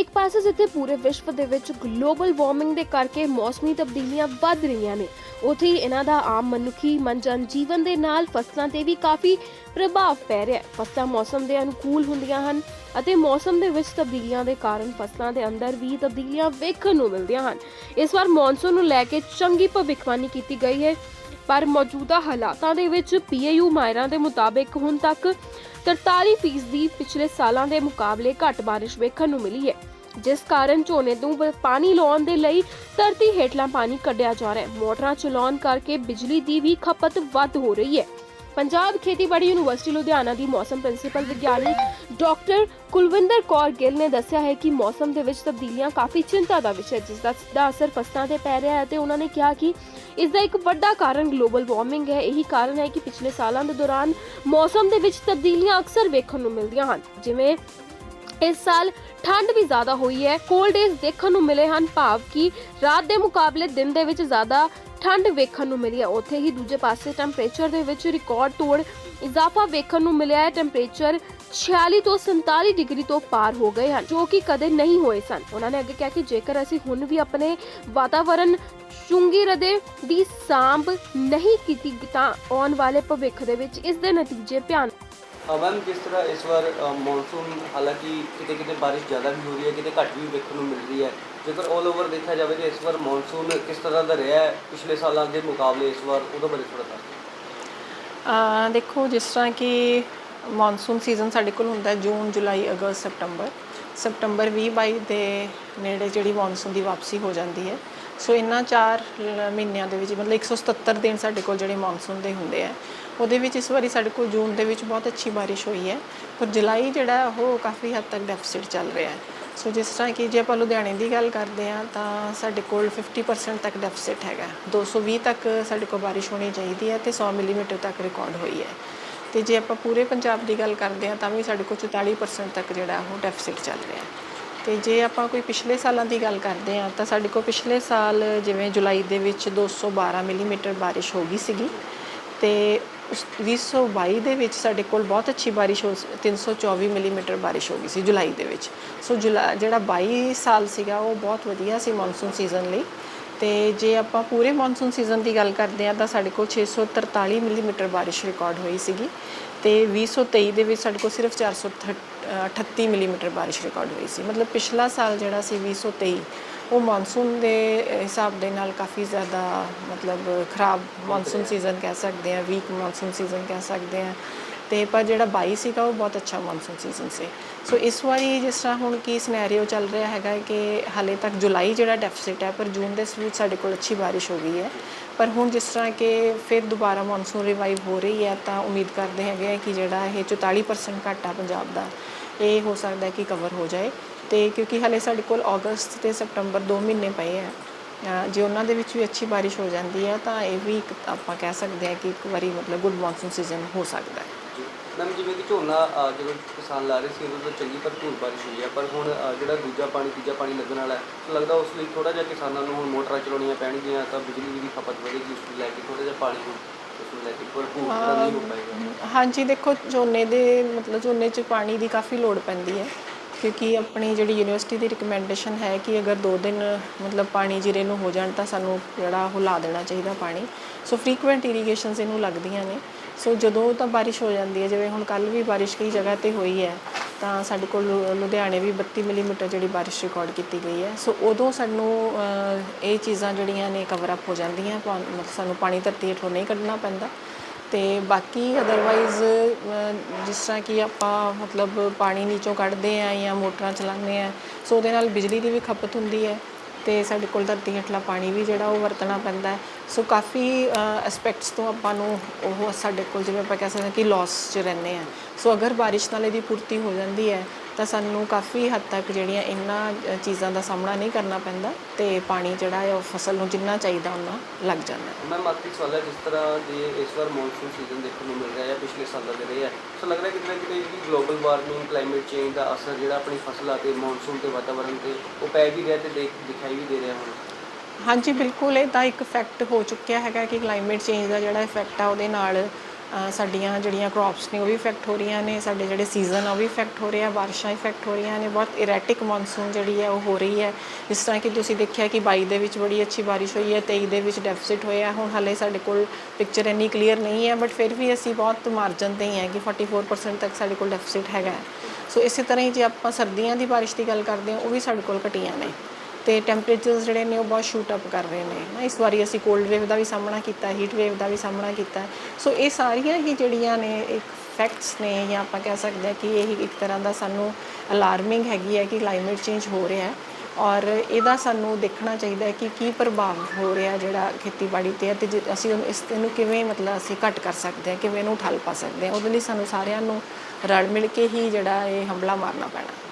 ਇੱਕ ਪਾਸੇ ਜਿੱਥੇ ਪੂਰੇ ਵਿਸ਼ਵ ਦੇ ਵਿੱਚ ਗਲੋਬਲ ਵਾਰਮਿੰਗ ਦੇ ਕਰਕੇ ਮੌਸਮੀ ਤਬਦੀਲੀਆਂ ਵੱਧ ਰਹੀਆਂ ਨੇ। ਉੱਥੇ ਹੀ ਇਹਨਾਂ ਦਾ ਆਮ ਮਨੁੱਖੀ ਮਨ ਜਨ ਜੀਵਨ ਦੇ ਨਾਲ ਫਸਲਾਂ ਤੇ ਵੀ ਕਾਫੀ ਪ੍ਰਭਾਵ ਪੈ ਰਿਹਾ ਹੈ। ਫਸਲਾਂ ਮੌਸਮ ਦੇ ਅਨੁਕੂਲ ਹੁੰਦੀਆਂ ਹਨ ਅਤੇ ਮੌਸਮ ਦੇ ਵਿੱਚ ਤਬਦੀਲੀਆਂ ਦੇ ਕਾਰਨ ਫਸਲਾਂ ਦੇ ਅੰਦਰ ਵੀ ਤਬਦੀਲੀਆਂ ਵੇਖਣ ਨੂੰ ਮਿਲਦੀਆਂ ਹਨ। ਇਸ ਵਾਰ ਮੌਨਸੂਨ ਨੂੰ ਲੈ ਕੇ ਚੰਗੀ ਭਵਿੱਖਬਾਣੀ ਕੀਤੀ ਗਈ ਹੈ। ਪਰ ਮੌਜੂਦਾ ਹਾਲਾਤਾਂ ਦੇ ਵਿੱਚ ਪੀਏਯੂ ਮਾਇਰਾਂ ਦੇ ਮੁਤਾਬਿਕ ਹੁਣ ਤੱਕ 43% ਪਿਛਲੇ ਸਾਲਾਂ ਦੇ ਮੁਕਾਬਲੇ ਘੱਟ ਬਾਰਿਸ਼ ਵੇਖਣ ਨੂੰ ਮਿਲੀ ਹੈ, ਜਿਸ ਕਾਰਨ ਝੋਨੇ ਤੋਂ ਪਾਣੀ ਲਾਉਣ ਦੇ ਲਈ ਧਰਤੀ ਹੇਠਲਾ ਪਾਣੀ ਕੱਢਿਆ ਜਾ ਰਿਹਾ ਹੈ। ਮੋਟਰਾਂ ਚਲਾਉਣ ਕਰਕੇ ਬਿਜਲੀ ਦੀ ਵੀ ਖਪਤ ਵੱਧ ਹੋ ਰਹੀ ਹੈ। ਪੰਜਾਬ ਖੇਤੀਬਾੜੀ ਯੂਨੀਵਰਸਿਟੀ ਲੁਧਿਆਣਾ ਦੀ ਮੌਸਮ ਪ੍ਰਿੰਸੀਪਲ ਵਿਗਿਆਨੀ ਡਾਕਟਰ ਕੁਲਵਿੰਦਰ ਕੌਰ ਗਿੱਲ ਨੇ ਦੱਸਿਆ ਹੈ ਕਿ ਮੌਸਮ ਦੇ ਵਿੱਚ ਤਬਦੀਲੀਆਂ ਕਾਫੀ ਚਿੰਤਾ ਦਾ ਵਿਸ਼ਾ ਜਿਸ ਦਾ ਸਿੱਧਾ ਅਸਰ ਫਸਲਾਂ ਤੇ ਪੈ ਰਿਹਾ ਹੈ ਤੇ ਉਹਨਾਂ ਨੇ ਕਿਹਾ ਕਿ ਇਸ ਦਾ ਇੱਕ ਵੱਡਾ ਕਾਰਨ ਗਲੋਬਲ ਵਾਰਮਿੰਗ ਹੈ। ਇਹੀ ਕਾਰਨ ਹੈ ਕਿ ਪਿਛਲੇ ਸਾਲਾਂ ਦੇ ਦੌਰਾਨ ਮੌਸਮ ਦੇ ਵਿੱਚ ਤਬਦੀਲੀਆਂ ਅਕਸਰ ਵੇਖਣ ਨੂੰ ਮਿਲਦੀਆਂ ਹਨ। ਜਿਵੇਂ ਇਸ ਸਾਲ ਠੰਡ ਵੀ ਜ਼ਿਆਦਾ ਹੋਈ ਹੈ। ਕੋਲਡ ਡੇਜ਼ ਦੇਖਣ ਨੂੰ ਮਿਲੇ ਹਨ। ਭਾਵ ਕਿ ਰਾਤ ਦੇ ਮੁਕਾਬਲੇ ਦਿਨ ਦੇ ਵਿੱਚ ਜ਼ਿਆਦਾ ਠੰਡ ਵੇਖਣ ਨੂੰ ਮਿਲੀ ਹੈ। ਉੱਥੇ ਹੀ ਦੂਜੇ ਪਾਸੇ ਟੈਂਪਰੇਚਰ ਦੇ ਵਿੱਚ ਰਿਕਾਰਡ ਤੋੜ ਇਜ਼ਾਫਾ ਵੇਖਣ ਨੂੰ ਮਿਲਿਆ ਹੈ। ਟੈਂਪਰੇਚਰ 46 ਤੋਂ 47 ਡਿਗਰੀ ਤੋਂ ਪਾਰ ਹੋ ਗਏ ਹਨ, ਜੋ ਕਿ ਕਦੇ ਨਹੀਂ ਹੋਏ ਸਨ। ਉਹਨਾਂ ਨੇ ਅੱਗੇ ਕਿਹਾ ਕਿ ਜੇਕਰ ਅਸੀਂ ਹੁਣ ਵੀ ਆਪਣੇ ਵਾਤਾਵਰਣ ਚੁੰਗੀ ਰਦੇ ਦੀ ਸਾਂਭ ਨਹੀਂ ਕੀਤੀ ਤਾਂ ਆਉਣ ਵਾਲੇ ਭਵਿੱਖ ਦੇ ਵਿੱਚ ਇਸ ਦੇ ਨਤੀਜੇ ਭਿਆਨਕ ਮੈਮ ਜਿਸ ਤਰ੍ਹਾਂ ਇਸ ਵਾਰ ਮੌਨਸੂਨ ਹਾਲਾਂਕਿ ਕਿਤੇ ਕਿਤੇ ਬਾਰਿਸ਼ ਜ਼ਿਆਦਾ ਵੀ ਹੋ ਰਹੀ ਹੈ, ਕਿਤੇ ਘੱਟ ਵੀ ਵੇਖਣ ਨੂੰ ਮਿਲ ਰਹੀ ਹੈ। ਜੇਕਰ 올 ਓਵਰ ਦੇਖਿਆ ਜਾਵੇ ਤਾਂ ਇਸ ਵਾਰ ਮੌਨਸੂਨ ਕਿਸ ਤਰ੍ਹਾਂ ਦਾ ਰਿਹਾ ਹੈ ਪਿਛਲੇ ਸਾਲਾਂ ਦੇ ਮੁਕਾਬਲੇ ਇਸ ਵਾਰ, ਉਹਦੇ ਬਾਰੇ ਥੋੜਾ ਦੱਸੋ ਦੇਖੋ, ਜਿਸ ਤਰ੍ਹਾਂ ਕਿ ਮੌਨਸੂਨ ਸੀਜ਼ਨ ਸਾਡੇ ਕੋਲ ਹੁੰਦਾ ਜੂਨ, ਜੁਲਾਈ, ਅਗਸਤ, ਸਪਟੰਬਰ। ਸਪਟੰਬਰ 20 22 ਦੇ ਨੇੜੇ ਜਿਹੜੀ ਮੌਨਸੂਨ ਦੀ ਵਾਪਸੀ ਹੋ ਜਾਂਦੀ ਹੈ। ਸੋ ਇਹਨਾਂ 4 ਮਹੀਨਿਆਂ ਦੇ ਵਿੱਚ ਮਤਲਬ 177 ਦਿਨ ਸਾਡੇ ਕੋਲ ਜਿਹੜੇ ਮੌਨਸੂਨ ਦੇ ਹੁੰਦੇ ਆ ਉਹਦੇ ਵਿੱਚ ਇਸ ਵਾਰੀ ਸਾਡੇ ਕੋਲ ਜੂਨ ਦੇ ਵਿੱਚ ਬਹੁਤ ਅੱਛੀ ਬਾਰਿਸ਼ ਹੋਈ ਹੈ, ਪਰ ਜੁਲਾਈ ਜਿਹੜਾ ਉਹ ਕਾਫੀ ਹੱਦ ਤੱਕ ਡੈਫਿਸਿਟ ਚੱਲ ਰਿਹਾ ਹੈ। ਸੋ ਜਿਸ ਤਰ੍ਹਾਂ ਕਿ ਜੇ ਆਪਾਂ ਲੁਧਿਆਣੇ ਦੀ ਗੱਲ ਕਰਦੇ ਹਾਂ, ਤਾਂ ਸਾਡੇ ਕੋਲ 50% ਤੱਕ ਡੈਫਿਸਿਟ ਹੈਗਾ 220 ਤੱਕ ਸਾਡੇ ਕੋਲ ਬਾਰਿਸ਼ ਹੋਣੀ ਚਾਹੀਦੀ ਹੈ ਤੇ 100 ਮਿਲੀਮੀਟਰ ਤੱਕ ਰਿਕਾਰਡ ਹੋਈ ਹੈ। ਤੇ ਜੇ ਆਪਾਂ ਪੂਰੇ ਪੰਜਾਬ ਦੀ ਗੱਲ ਕਰਦੇ ਹਾਂ, ਤਾਂ ਵੀ ਸਾਡੇ ਕੋਲ 44% ਤੱਕ ਜਿਹੜਾ ਉਹ ਡੈਫਿਸਿਟ ਚੱਲ ਰਿਹਾ ਹੈ। ਤੇ ਜੇ ਆਪਾਂ ਕੋਈ ਪਿਛਲੇ ਸਾਲਾਂ ਦੀ ਗੱਲ ਕਰਦੇ ਹਾਂ, ਤਾਂ ਸਾਡੇ ਕੋਲ ਪਿਛਲੇ ਸਾਲ ਜਿਵੇਂ ਜੁਲਾਈ ਦੇ ਵਿੱਚ 212 ਮਿਲੀਮੀਟਰ ਬਾਰਿਸ਼ ਹੋ ਗਈ ਸੀਗੀ, ਤੇ 2022 ਦੇ ਵਿੱਚ ਸਾਡੇ ਕੋਲ ਬਹੁਤ ਅੱਛੀ ਬਾਰਿਸ਼ ਹੋ 324 ਮਿਲੀਮੀਟਰ ਬਾਰਿਸ਼ ਹੋ ਗਈ ਸੀ ਜੁਲਾਈ ਦੇ ਵਿੱਚ। ਸੋ ਜੁਲਾ, ਜਿਹੜਾ 22 ਸਾਲ ਸੀਗਾ, ਉਹ ਬਹੁਤ ਵਧੀਆ ਸੀ ਮੌਨਸੂਨ ਸੀਜ਼ਨ ਲਈ। ਤੇ ਜੇ ਆਪਾਂ ਪੂਰੇ ਮੌਨਸੂਨ ਸੀਜ਼ਨ ਦੀ ਗੱਲ ਕਰਦੇ ਹਾਂ, ਤਾਂ ਸਾਡੇ ਕੋਲ 643 ਮਿਲੀਮੀਟਰ ਬਾਰਿਸ਼ ਰਿਕਾਰਡ ਹੋਈ ਸੀਗੀ। ਤੇ 2023 ਦੇ ਵਿੱਚ ਸਾਡੇ ਕੋਲ ਸਿਰਫ 438 ਮਿਲੀਮੀਟਰ ਬਾਰਿਸ਼ ਰਿਕਾਰਡ ਹੋਈ ਸੀ। ਮਤਲਬ ਪਿਛਲਾ ਸਾਲ ਜਿਹੜਾ ਸੀ 2023 ਉਹ ਮੌਨਸੂਨ ਦੇ ਹਿਸਾਬ ਦੇ ਨਾਲ ਕਾਫੀ ਜ਼ਿਆਦਾ, ਮਤਲਬ, ਖਰਾਬ ਮੌਨਸੂਨ ਸੀਜ਼ਨ ਕਹਿ ਸਕਦੇ ਆ ਵੀਕ ਮੌਨਸੂਨ ਸੀਜ਼ਨ ਕਹਿ ਸਕਦੇ ਆ ਤੇ ਪਰ ਜਿਹੜਾ 22 ਸੀਗਾ, ਉਹ ਬਹੁਤ ਅੱਛਾ ਮੌਨਸੂਨ ਸੀਜ਼ਨ ਸੀ। ਸੋ ਇਸ ਵਾਰੀ ਜਿਸ ਤਰ੍ਹਾਂ ਹੁਣ ਕੀ ਸਿਨੈਰੀਓ ਚੱਲ ਰਿਹਾ ਹੈਗਾ ਕਿ ਹਾਲੇ ਤੱਕ ਜੁਲਾਈ ਜਿਹੜਾ ਡੈਫਿਸਿਟ ਹੈ, ਪਰ ਜੂਨ ਦੇ ਵਿੱਚ ਸਾਡੇ ਕੋਲ ਅੱਛੀ ਬਾਰਿਸ਼ ਹੋ ਗਈ ਹੈ। ਪਰ ਹੁਣ ਜਿਸ ਤਰ੍ਹਾਂ ਕਿ ਫਿਰ ਦੁਬਾਰਾ ਮੌਨਸੂਨ ਰਿਵਾਈਵ ਹੋ ਰਹੀ ਹੈ, ਤਾਂ ਉਮੀਦ ਕਰਦੇ ਹੈਗੇ ਆ ਕਿ ਜਿਹੜਾ ਇਹ 44% ਘੱਟ ਆ ਪੰਜਾਬ ਦਾ ਇਹ ਹੋ ਸਕਦਾ ਕਿ ਕਵਰ ਹੋ ਜਾਏ ਤੇ ਕਿਉਂਕਿ ਹਲੇ ਸਾਡੇ ਕੋਲ ਅਗਸਤ ਤੇ ਸਪਟੰਬਰ 2 ਮਹੀਨੇ ਪਏ ਆ। ਜੇ ਉਹਨਾਂ ਦੇ ਵਿੱਚ ਵੀ ਅੱਛੀ ਬਾਰਿਸ਼ ਹੋ ਜਾਂਦੀ ਹੈ ਤਾਂ ਇਹ ਵੀ ਇੱਕ ਆਪਾਂ ਕਹਿ ਸਕਦੇ ਹਾਂ ਕਿ ਇੱਕ ਵਾਰੀ ਮਤਲਬ ਗੁੱਡ ਮੌਨਸੂਨ ਸੀਜ਼ਨ ਹੋ ਸਕਦਾ ਹੈ। ਮੈਮ, ਜਿਵੇਂ ਕਿ ਝੋਨਾ ਜਦੋਂ ਕਿਸਾਨ ਲਾ ਰਹੇ ਸੀ ਉਦੋਂ ਤਾਂ ਚੰਗੀ ਭਰਪੂਰ ਬਾਰਿਸ਼ ਹੋਈ ਹੈ ਪਰ ਹੁਣ ਜਿਹੜਾ ਦੂਜਾ ਪਾਣੀ, ਤੀਜਾ ਪਾਣੀ ਲੱਗਣ ਵਾਲਾ ਹੈ ਲੱਗਦਾ ਉਸ ਲਈ ਥੋੜਾ ਜਿਹਾ ਕਿਸਾਨਾਂ ਨੂੰ ਹੁਣ ਮੋਟਰਾਂ ਚਲਾਉਣੀਆਂ ਪੈਣਗੀਆਂ, ਤਾਂ ਬਿਜਲੀ ਦੀ ਖਪਤ ਵਧੇਗੀ, ਉਸ ਲੈ ਕੇ ਥੋੜਾ ਜਿਹਾ ਪਾਣੀ ਨੂੰ ਹਾਂਜੀ ਦੇਖੋ ਝੋਨੇ ਦੇ ਮਤਲਬ ਝੋਨੇ 'ਚ ਪਾਣੀ ਦੀ ਕਾਫੀ ਲੋੜ ਪੈਂਦੀ ਹੈ। ਕਿਉਂਕਿ ਆਪਣੀ ਜਿਹੜੀ ਯੂਨੀਵਰਸਿਟੀ ਦੀ ਰਿਕਮੈਂਡੇਸ਼ਨ ਹੈ ਕਿ ਅਗਰ 2 ਦਿਨ ਮਤਲਬ ਪਾਣੀ ਜਿਰੇ ਨੂੰ ਹੋ ਜਾਣ ਤਾਂ ਸਾਨੂੰ ਜਿਹੜਾ ਉਹ ਲਾ ਦੇਣਾ ਚਾਹੀਦਾ ਪਾਣੀ। ਸੋ ਫ੍ਰੀਕੁਐਂਟ ਇਰੀਗੇਸ਼ਨਸ ਇਹਨੂੰ ਲੱਗਦੀਆਂ ਨੇ। ਸੋ ਜਦੋਂ ਤਾਂ ਬਾਰਿਸ਼ ਹੋ ਜਾਂਦੀ ਹੈ ਜਿਵੇਂ ਹੁਣ ਕੱਲ ਵੀ ਬਾਰਿਸ਼ ਕਈ ਜਗ੍ਹਾ ਤੇ ਹੋਈ ਹੈ ਤਾਂ ਸਾਡੇ ਕੋਲ ਲੁਧਿਆਣੇ ਵੀ 32 ਮਿਲੀਮੀਟਰ ਜਿਹੜੀ ਬਾਰਿਸ਼ ਰਿਕਾਰਡ ਕੀਤੀ ਗਈ ਹੈ। ਸੋ ਉਦੋਂ ਸਾਨੂੰ ਇਹ ਚੀਜ਼ਾਂ ਜਿਹੜੀਆਂ ਨੇ ਕਵਰ ਅਪ ਹੋ ਜਾਂਦੀਆਂ, ਪਾ- ਮਤਲਬ ਸਾਨੂੰ ਪਾਣੀ ਧਰਤੀ ਹੇਠੋਂ ਨਹੀਂ ਕੱਢਣਾ ਪੈਂਦਾ। ਤੇ ਬਾਕੀ ਅਦਰਵਾਈਜ਼ ਜਿਸ ਤਰ੍ਹਾਂ ਕਿ ਆਪਾਂ ਮਤਲਬ ਪਾਣੀ ਨੀਚੋਂ ਕੱਢਦੇ ਆ ਜਾਂ ਮੋਟਰਾਂ ਚਲਾਉਂਦੇ ਆ ਸੋ ਉਹਦੇ ਨਾਲ ਬਿਜਲੀ ਦੀ ਵੀ ਖਪਤ ਹੁੰਦੀ ਹੈ। ਤੇ ਸਾਡੇ ਕੋਲ ਧਰਤੀ ਹੇਠਲਾ ਪਾਣੀ ਵੀ ਜਿਹੜਾ ਉਹ ਵਰਤਣਾ ਪੈਂਦਾ ਹੈ। ਸੋ ਕਾਫੀ ਐਸਪੈਕਟਸ ਤੋਂ ਆਪਾਂ ਨੂੰ ਉਹ ਸਾਡੇ ਕੋਲ ਜਿਵੇਂ ਆਪਾਂ ਕਹਿ ਸਕਦੇ ਹਾਂ ਕਿ ਲਾਸ 'ਚ ਰਹਿੰਦੇ ਆ ਸੋ ਅਗਰ ਬਾਰਿਸ਼ ਨਾਲ ਇਹਦੀ ਪੂਰਤੀ ਹੋ ਜਾਂਦੀ ਹੈ ਤਾਂ ਸਾਨੂੰ ਕਾਫੀ ਹੱਦ ਤੱਕ ਜਿਹੜੀਆਂ ਇਹਨਾਂ ਚੀਜ਼ਾਂ ਦਾ ਸਾਹਮਣਾ ਨਹੀਂ ਕਰਨਾ ਪੈਂਦਾ ਤੇ ਪਾਣੀ ਜਿਹੜਾ ਹੈ ਉਹ ਫਸਲ ਨੂੰ ਜਿੰਨਾ ਚਾਹੀਦਾ ਉਹਨਾਂ ਲੱਗ ਜਾਂਦਾ। ਹੈ ਮੈਮ ਆਖਰੀ ਸਵਾਲ ਹੈ ਜਿਸ ਤਰ੍ਹਾਂ ਦੇ ਇਸ ਵਾਰ ਮੌਨਸੂਨ ਸੀਜ਼ਨ ਦੇਖਣ ਨੂੰ ਮਿਲ ਰਿਹਾ ਹੈ ਪਿਛਲੇ ਸਾਲਾਂ ਦੇ ਰਹੇ ਸੋ ਲੱਗ ਰਿਹਾ ਕਿਤੇ ਕਿਤੇ ਜਿਹੜੀ ਗਲੋਬਲ ਵਾਰਮਿੰਗ ਕਲਾਈਮੇਟ ਚੇਂਜ ਦਾ ਅਸਰ ਜਿਹੜਾ ਆਪਣੀ ਫਸਲਾਂ ਤੇ ਮੌਨਸੂਨ ਤੇ ਵਾਤਾਵਰਣ ਤੇ ਉਹ ਪੈ ਵੀ ਰਿਹਾ ਤੇ ਦੇਖ ਦਿਖਾਈ ਵੀ ਦੇ ਰਿਹਾ ਹੁਣ? ਹਾਂਜੀ ਬਿਲਕੁਲ ਇਹ ਤਾਂ ਇੱਕ ਫੈਕਟ ਹੋ ਚੁੱਕਿਆ ਹੈਗਾ ਕਿ ਕਲਾਈਮੇਟ ਚੇਂਜ ਦਾ ਜਿਹੜਾ ਇਫੈਕਟ ਆ ਉਹਦੇ ਨਾਲ ਸਾਡੀਆਂ ਜਿਹੜੀਆਂ ਕ੍ਰੌਪਸ ਨੇ, ਉਹ ਵੀ ਇਫੈਕਟ ਹੋ ਰਹੀਆਂ ਨੇ, ਸਾਡੇ ਜਿਹੜੇ ਸੀਜ਼ਨ ਆ, ਉਹ ਵੀ ਇਫੈਕਟ ਹੋ ਰਿਹਾ ਬਾਰਿਸ਼ਾਂ ਇਫੈਕਟ ਹੋ ਰਹੀਆਂ ਨੇ, ਬਹੁਤ ਇਰੈਟਿਕ ਮੌਨਸੂਨ ਜਿਹੜੀ ਹੈ ਉਹ ਹੋ ਰਹੀ ਹੈ। ਜਿਸ ਤਰ੍ਹਾਂ ਕਿ ਤੁਸੀਂ ਦੇਖਿਆ ਕਿ 22 ਦੇ ਵਿੱਚ ਬੜੀ ਅੱਛੀ ਬਾਰਿਸ਼ ਹੋਈ ਹੈ 23 ਦੇ ਵਿੱਚ ਡੈਫਿਸਿਟ ਹੋਇਆ ਹੁਣ ਹਾਲੇ ਸਾਡੇ ਕੋਲ ਪਿਕਚਰ ਇੰਨੀ ਕਲੀਅਰ ਨਹੀਂ ਹੈ ਬਟ ਫਿਰ ਵੀ ਅਸੀਂ ਬਹੁਤ ਮਾਰਜਨ ਤੇ ਹੀ ਹੈ ਕਿ 44% ਤੱਕ ਸਾਡੇ ਕੋਲ ਡੈਫਿਸਿਟ ਹੈਗਾ ਸੋ ਇਸੇ ਤਰ੍ਹਾਂ ਹੀ ਜੇ ਆਪਾਂ ਸਰਦੀਆਂ ਦੀ ਬਾਰਿਸ਼ ਦੀ ਗੱਲ ਕਰਦੇ ਹਾਂ, ਉਹ ਵੀ ਸਾਡੇ ਕੋਲ ਘਟੀਆਂ ਨੇ। ਤੇ ਟੈਂਪਰੇਚਰਸ ਜਿਹੜੇ ਨੇ ਉਹ ਬਹੁਤ ਸ਼ੂਟ ਅਪ ਕਰ ਰਹੇ ਨੇ। ਨਾ, ਇਸ ਵਾਰੀ ਅਸੀਂ ਕੋਲਡ ਵੇਵ ਦਾ ਵੀ ਸਾਹਮਣਾ ਕੀਤਾ ਹੀਟ ਵੇਵ ਦਾ ਵੀ ਸਾਹਮਣਾ ਕੀਤਾ। ਸੋ ਇਹ ਸਾਰੀਆਂ ਹੀ ਜਿਹੜੀਆਂ ਨੇ ਇੱਕ ਫੈਕਟਸ ਨੇ ਜਾਂ ਆਪਾਂ ਕਹਿ ਸਕਦੇ ਹਾਂ ਕਿ ਇਹ ਇੱਕ ਤਰ੍ਹਾਂ ਦਾ ਸਾਨੂੰ ਅਲਾਰਮਿੰਗ ਹੈਗੀ ਹੈ ਕਿ ਕਲਾਈਮੇਟ ਚੇਂਜ ਹੋ ਰਿਹਾ ਹੈ। ਔਰ ਇਹਦਾ ਸਾਨੂੰ ਦੇਖਣਾ ਚਾਹੀਦਾ ਹੈ ਕਿ ਕੀ ਪ੍ਰਭਾਵ ਹੋ ਰਿਹਾ ਜਿਹੜਾ ਖੇਤੀਬਾੜੀ ਤੇ ਹੈ ਤੇ ਅਸੀਂ ਉਹਨੂੰ ਇਸ ਨੂੰ ਕਿਵੇਂ ਮਤਲਬ ਅਸੀਂ ਘੱਟ ਕਰ ਸਕਦੇ ਹਾਂ, ਕਿਵੇਂ ਇਹਨੂੰ ਠੱਲ ਪਾ ਸਕਦੇ ਹਾਂ, ਉਹਦੇ ਲਈ ਸਾਨੂੰ ਸਾਰਿਆਂ ਨੂੰ ਰਲ ਮਿਲ ਕੇ ਹੀ ਜਿਹੜਾ ਇਹ ਹਮਲਾ ਮਾਰਨਾ ਪੈਣਾ।